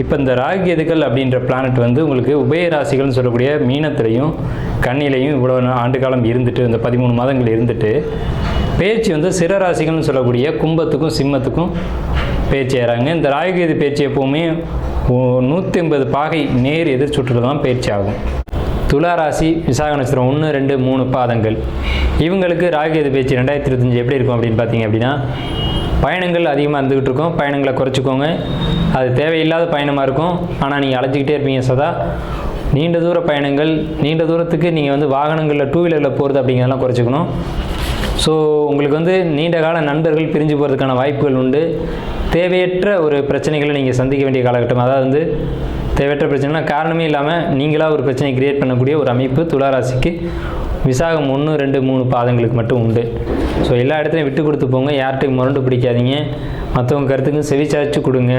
இப்போ இந்த ராகு அப்படின்ற பிளானட் வந்து உங்களுக்கு உபய ராசிகள்னு சொல்லக்கூடிய மீனத்திலையும் கண்ணிலையும் இவ்வளோ ஆண்டு காலம் இருந்துட்டு இந்த பதிமூணு மாதங்கள் இருந்துட்டு பேச்சு வந்து சிற ராசிகள்னு சொல்லக்கூடிய கும்பத்துக்கும் சிம்மத்துக்கும் பேச்சு ஏறாங்க. இந்த ராகுகேது பேச்சு எப்போவுமே நூற்றி ஐம்பது பாகை நேர் எதிர் சுற்றுல தான் பேச்சு ஆகும். துலா ராசி விசாக நட்சத்திரம் ஒன்று ரெண்டு மூணு பாதங்கள். இவங்களுக்கு ராகுகேது பேச்சு ரெண்டாயிரத்தி இருபத்தஞ்சு எப்படி இருக்கும் அப்படின்னு பார்த்தீங்க அப்படின்னா பயணங்கள் அதிகமாக இருந்துக்கிட்டு இருக்கும். பயணங்களை குறைச்சிக்கோங்க. அது தேவையில்லாத பயணமாக இருக்கும். ஆனால் நீங்கள் அழைச்சிக்கிட்டே இருப்பீங்க சதா. நீண்ட தூர பயணங்கள் நீண்ட தூரத்துக்கு நீங்கள் வந்து வாகனங்களில் டூ வீலரில் போகிறது அப்படிங்கிறதெல்லாம் குறைச்சிக்கணும். ஸோ உங்களுக்கு வந்து நீண்ட கால நண்பர்கள் பிரிஞ்சு போகிறதுக்கான வாய்ப்புகள் உண்டு. தேவையற்ற ஒரு பிரச்சனைகளை நீங்கள் சந்திக்க வேண்டிய காலகட்டம். அதாவது வந்து தேவையற்ற பிரச்சனைனா காரணமே இல்லாமல் நீங்களாக ஒரு பிரச்சனை கிரியேட் பண்ணக்கூடிய ஒரு அமைப்பு துளாராசிக்கு விசாகம் ஒன்று ரெண்டு மூணு பாதங்களுக்கு மட்டும் உண்டு. ஸோ எல்லா இடத்துலையும் விட்டு கொடுத்து போங்க. யார்கிட்டையும் முரண்டு பிடிக்காதீங்க. மற்றவங்க கருத்துக்கும் செவிச்சாச்சு கொடுங்க.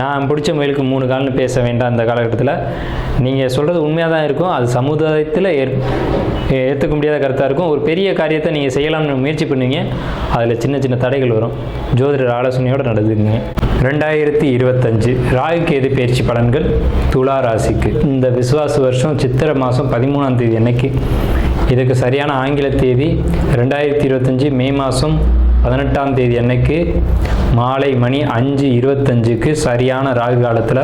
நான் பிடிச்ச முயலுக்கு மூணு கால்னு பேச வேண்டாம் அந்த காலகட்டத்தில். நீங்கள் சொல்கிறது உண்மையாக தான் இருக்கும். அது சமுதாயத்தில் ஏற் ஏற்றுக்க முடியாத கருத்தாக இருக்கும். ஒரு பெரிய காரியத்தை நீங்கள் செய்யலாம்னு முயற்சி பண்ணுவீங்க அதில் சின்ன சின்ன தடைகள் வரும். ஜோதிடர் ஆலோசனையோடு நடந்துக்குங்க. ரெண்டாயிரத்தி இருபத்தஞ்சு ராகு கேது பயிற்சி பலன்கள்? துலா ராசிக்கு. இந்த விசுவாச வருஷம் சித்திரை மாதம் பதிமூணாம் தேதி அன்னைக்கு. இதுக்கு சரியான ஆங்கில தேதி ரெண்டாயிரத்தி இருபத்தஞ்சி மே மாதம் பதினெட்டாம் தேதி அன்னைக்கு மாலை மணி அஞ்சு இருபத்தஞ்சுக்கு சரியான ராகு காலத்தில்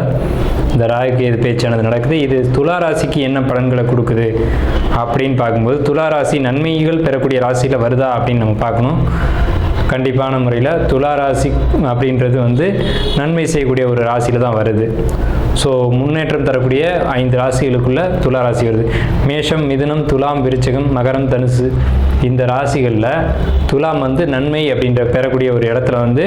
இந்த ராகு பேச்சானது நடக்குது. இது துலா ராசிக்கு என்ன பலன்களை கொடுக்குது அப்படின்னு பார்க்கும்போது துலா ராசி நன்மைகள் பெறக்கூடிய ராசியில் வருதா அப்படின்னு நம்ம பார்க்கணும். கண்டிப்பான முறையில் துலா ராசி அப்படின்றது வந்து நன்மை செய்யக்கூடிய ஒரு ராசியில் தான் வருது. ஸோ முன்னேற்றம் தரக்கூடிய ஐந்து ராசிகளுக்குள்ள துலா ராசி வருது. மேஷம் மிதுனம் துலாம் விருச்சகம் மகரம் தனுசு இந்த ராசிகளில் துலாம் வந்து நன்மை அப்படின்ற பெறக்கூடிய ஒரு இடத்துல வந்து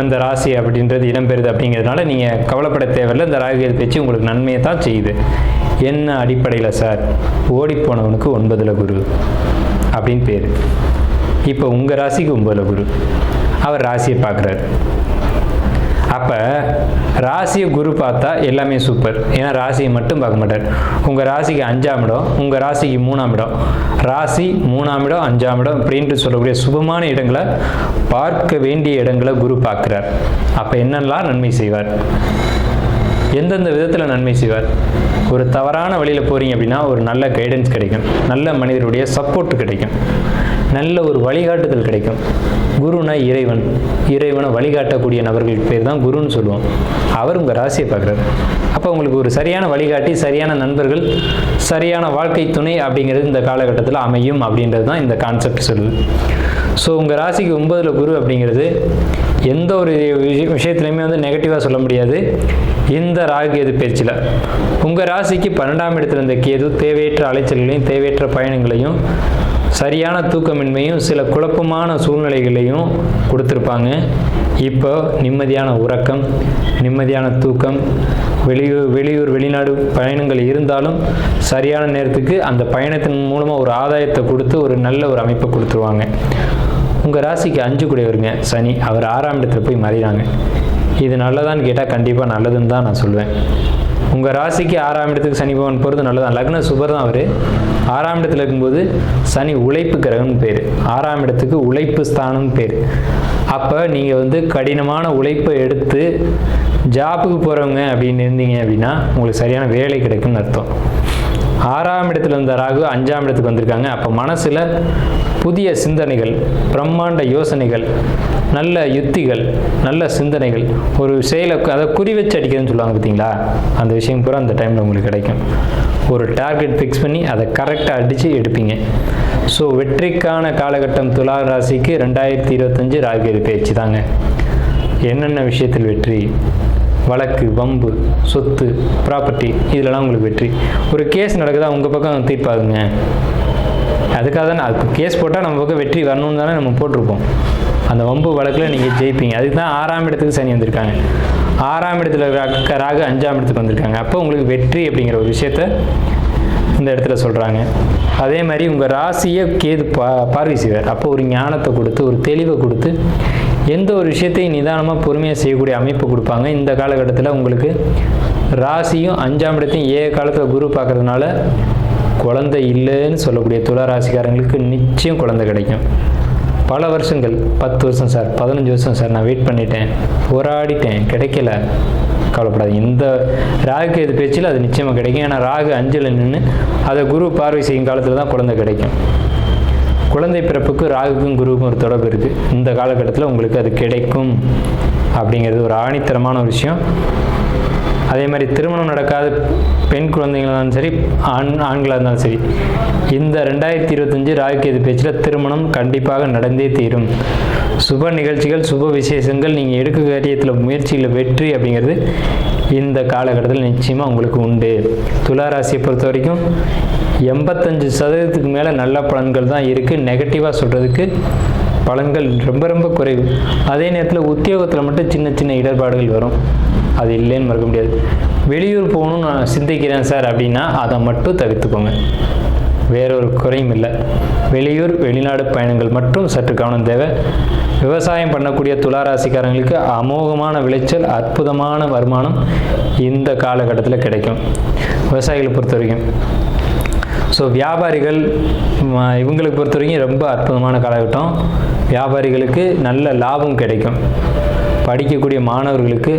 அந்த ராசி அப்படின்றது இடம்பெறுது அப்படிங்கிறதுனால நீங்கள் கவலைப்பட தேவையில்லை. இந்த ராகுகேது பேச்சு உங்களுக்கு நன்மையை தான் செய்யுது. என்ன அடிப்படையில் சார்? ஓடிப்போனவனுக்கு ஒன்பதில் குரு அப்படின்னு பேர். இப்போ உங்கள் ராசிக்கு ஒன்பதில் குரு. அவர் ராசியை பார்க்குறாரு. அப்போ ராசியை குரு பார்த்தா எல்லாமே சூப்பர் ஏன்னா ராசியை மட்டும் பார்க்க மாட்டார். உங்கள் ராசிக்கு அஞ்சாம் இடம் உங்கள் ராசிக்கு மூணாம் இடம். ராசி மூணாம் இடம் அஞ்சாம் இடம் அப்படின்ட்டு சொல்லக்கூடிய சுபமான இடங்களை பார்க்க வேண்டிய இடங்களை குரு பார்க்குறார். அப்போ என்னெல்லாம் நன்மை செய்வார்? எந்தெந்த விதத்தில் நன்மை செய்வார்? ஒரு தவறான வழியில் போகிறீங்க அப்படின்னா ஒரு நல்ல கைடன்ஸ் கிடைக்கும். நல்ல மனிதருடைய சப்போர்ட் கிடைக்கும். நல்ல ஒரு வழிகாட்டுதல் கிடைக்கும். குருனா இறைவன். இறைவனை வழிகாட்டக்கூடிய நபர்களுக்கு பேர் தான் குருன்னு சொல்லுவோம். அவர் உங்கள் ராசியை பார்க்குறாரு. அப்போ உங்களுக்கு ஒரு சரியான வழிகாட்டி சரியான நண்பர்கள் சரியான வாழ்க்கை துணை அப்படிங்கிறது இந்த காலகட்டத்தில் அமையும் அப்படின்றது தான் இந்த கான்செப்ட் சொல்லுது. ஸோ உங்கள் ராசிக்கு ஒன்பதில் குரு அப்படிங்கிறது எந்த ஒரு விஷயத்துலையுமே வந்து நெகட்டிவாக சொல்ல முடியாது. இந்த ராகு கேது பயிற்சியில் உங்கள் ராசிக்கு பன்னெண்டாம் இடத்துல இருந்த கேது தேவையற்ற அலைச்சல்களையும் தேவையற்ற பயணங்களையும் சரியான தூக்கமின்மையும் சில குழப்பமான சூழ்நிலைகளையும் கொடுத்துருப்பாங்க. இப்போ நிம்மதியான உறக்கம் நிம்மதியான தூக்கம் வெளியூர் வெளியூர் வெளிநாடு பயணங்கள் இருந்தாலும் சரியான நேரத்துக்கு அந்த பயணத்தின் மூலமாக ஒரு ஆதாயத்தை கொடுத்து ஒரு நல்ல ஒரு அமைப்பை கொடுத்துருவாங்க. உங்கள் ராசிக்கு அஞ்சு கூடியவருங்க. சனி அவர் ஆறாம் இடத்துல போய் மறைகிறாங்க. இது நல்லதான்னு கேட்டால் கண்டிப்பாக நல்லதுன்னு தான் நான் சொல்லுவேன் உங்கள் ராசிக்கு ஆறாம் இடத்துக்கு சனி பகவான் போகிறது நல்லதான் லக்ன சுபர் தான் அவர். ஆறாம் இடத்துல இருக்கும்போது சனி உழைப்பு கிரகம்னு பேர். ஆறாம் இடத்துக்கு உழைப்பு ஸ்தானம்னு பேர். அப்போ நீங்கள் வந்து கடினமான உழைப்பை எடுத்து ஜாப்புக்கு போகிறவங்க அப்படின்னு இருந்தீங்க அப்படின்னா உங்களுக்கு சரியான வேலை கிடைக்கும்னு அர்த்தம். ஆறாம் இடத்துல இருந்த ராகு அஞ்சாம் இடத்துக்கு வந்திருக்காங்க. அப்போ மனசில் புதிய சிந்தனைகள் பிரம்மாண்ட யோசனைகள் நல்ல யுத்திகள் நல்ல சிந்தனைகள் ஒரு செயலை அதை குறி வச்சு அடிக்கிறதுன்னு சொல்லுவாங்க பார்த்தீங்களா அந்த விஷயம் பூரா அந்த டைமில் உங்களுக்கு கிடைக்கும். ஒரு டார்கெட் ஃபிக்ஸ் பண்ணி அதை கரெக்டாக அடித்து எடுப்பீங்க. ஸோ வெற்றிக்கான காலகட்டம் துலா ராசிக்கு ரெண்டாயிரத்தி இருபத்தஞ்சு ராகுகேது பயிற்சி தாங்க என்னென்ன விஷயத்தில் வெற்றி? வழக்கு வம்பு சொத்து ப்ராப்பர்ட்டி இதிலலாம் உங்களுக்கு வெற்றி. ஒரு கேஸ் நடக்குதா உங்கள் பக்கம் தீர்ப்பாகுங்க. அதுக்காக தானே அதுக்கு கேஸ் போட்டால் நம்ம பக்கம் வெற்றி வரணும்னு தானே நம்ம போட்டிருப்போம். அந்த வம்பு வழக்கில் நீங்கள் ஜெயிப்பீங்க. அதுக்கு தான் ஆறாம் இடத்துக்கு சனி வந்திருக்காங்க. ஆறாம் இடத்துல ராக அஞ்சாம் இடத்துக்கு வந்திருக்காங்க. அப்போ உங்களுக்கு வெற்றி அப்படிங்கிற ஒரு விஷயத்த இந்த இடத்துல சொல்கிறாங்க அதே மாதிரி உங்கள் ராசியை கேது பா பார்வை செய்வார் அப்போ ஒரு ஞானத்தை கொடுத்து ஒரு தெளிவை கொடுத்து எந்த ஒரு விஷயத்தையும் நிதானமாக பொறுமையாக செய்யக்கூடிய அமைப்பு கொடுப்பாங்க. இந்த காலகட்டத்தில் உங்களுக்கு ராசியும் அஞ்சாம் இடத்தையும் ஏ காலத்தில் குரு பார்க்கறதுனால குழந்தை இல்லைன்னு சொல்லக்கூடிய துளா ராசிக்காரங்களுக்கு நிச்சயம் குழந்தை கிடைக்கும். பல வருஷங்கள் பத்து வருஷம் சார் பதினஞ்சு வருஷம் சார் நான் வெயிட் பண்ணிட்டேன். போராடிட்டேன். கிடைக்கல. கவலைப்படாது இந்த ராகுக்கு எது பேச்சில் அது நிச்சயமாக கிடைக்கும். ஏன்னா ராகு அஞ்சில் நின்று அதை குரு பார்வை செய்யும் காலத்தில் தான் குழந்தை கிடைக்கும். குழந்தை பிறப்புக்கு ராகுக்கும் குருவுக்கும் ஒரு தொடர்பு இருக்குது இந்த காலகட்டத்தில் உங்களுக்கு அது கிடைக்கும். அப்படிங்கிறது ஒரு ஆணித்தரமான ஒரு விஷயம். அதே மாதிரி திருமணம் நடக்காத பெண் குழந்தைங்களாக இருந்தாலும் சரி ஆண் ஆண்களாக இருந்தாலும் சரி இந்த ரெண்டாயிரத்தி இருபத்தஞ்சு ராகுகேது பேச்சில் திருமணம் கண்டிப்பாக நடந்தே தீரும். சுப நிகழ்ச்சிகள் சுப விசேஷங்கள் நீங்கள் எடுக்க காரியத்தில் முயற்சியில் வெற்றி அப்படிங்கிறது இந்த காலகட்டத்தில் நிச்சயமாக உங்களுக்கு உண்டு. துளாராசியை பொறுத்த வரைக்கும் எண்பத்தஞ்சு சதவீதத்துக்கு மேலே நல்ல பலன்கள் தான் இருக்குது நெகட்டிவாக சொல்கிறதுக்கு பலன்கள் ரொம்ப ரொம்ப குறைவு. அதே நேரத்தில் உத்தியோகத்தில் மட்டும் சின்ன சின்ன இடர்பாடுகள் வரும். அது இல்லைன்னு மறக்க முடியாது. வெளியூர் போகணும்னு நான் சிந்திக்கிறேன் சார் அப்படின்னா அதை மட்டும் தவிர்த்துக்கோங்க. வேற ஒரு குறையும் இல்லை. வெளியூர் வெளிநாடு பயணங்கள் மட்டும் சற்று கவனம் தேவை. விவசாயம் பண்ணக்கூடிய துளாராசிக்காரங்களுக்கு அமோகமான விளைச்சல் அற்புதமான வருமானம் இந்த காலகட்டத்தில் கிடைக்கும். விவசாயிகளை பொறுத்த வரைக்கும் ஸோ வியாபாரிகள் இவங்களுக்கு பொறுத்த வரைக்கும் ரொம்ப அற்புதமான காலகட்டம். வியாபாரிகளுக்கு நல்ல லாபம் கிடைக்கும். படிக்கக்கூடிய மாணவர்களுக்கு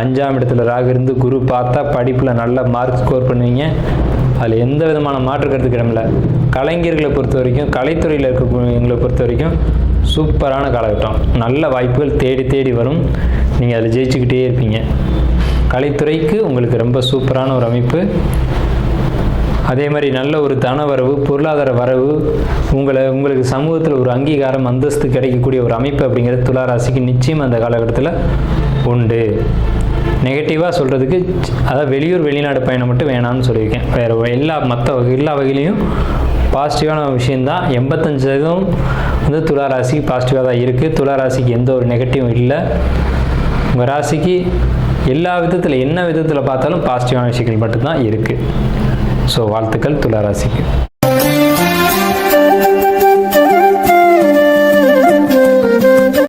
அஞ்சாம் இடத்துல ராகு இருந்து குரு பார்த்தா படிப்பில் நல்ல மார்க் ஸ்கோர் பண்ணுவீங்க. அதில் எந்த விதமான மாற்று கருத்து இடமில்ல கலைஞர்களை பொறுத்த வரைக்கும் கலைத்துறையில் இருக்கக்கூடியவங்களை பொறுத்த வரைக்கும் சூப்பரான காலகட்டம். நல்ல வாய்ப்புகள் தேடி தேடி வரும். நீங்கள் அதில் ஜெயிச்சுக்கிட்டே இருப்பீங்க. கலைத்துறைக்கு உங்களுக்கு ரொம்ப சூப்பரான ஒரு அமைப்பு. அதே மாதிரி நல்ல ஒரு தன வரவு பொருளாதார வரவு உங்களை உங்களுக்கு சமூகத்தில் ஒரு அங்கீகாரம் அந்தஸ்து கிடைக்கக்கூடிய ஒரு அமைப்பு அப்படிங்கிறது துளாராசிக்கு நிச்சயம் அந்த காலகட்டத்தில் உண்டு. நெகட்டிவாக சொல்கிறதுக்கு அதாவது வெளியூர் வெளிநாடு பயணம் மட்டும் வேணாம்னு சொல்லியிருக்கேன். வேறு எல்லா மற்ற வகை எல்லா வகையிலையும் பாசிட்டிவான விஷயந்தான் எண்பத்தஞ்சு சதவீதம் வந்து துலா பாசிட்டிவாக தான் இருக்குது துளாராசிக்கு எந்த ஒரு நெகட்டிவும் இல்லை. உங்கள் ராசிக்கு எல்லா விதத்தில் என்ன விதத்தில் பார்த்தாலும் பாசிட்டிவான விஷயங்கள் மட்டும்தான் இருக்குது ஸோ வாழ்த்துக்கள். துலா ராசிக்கு.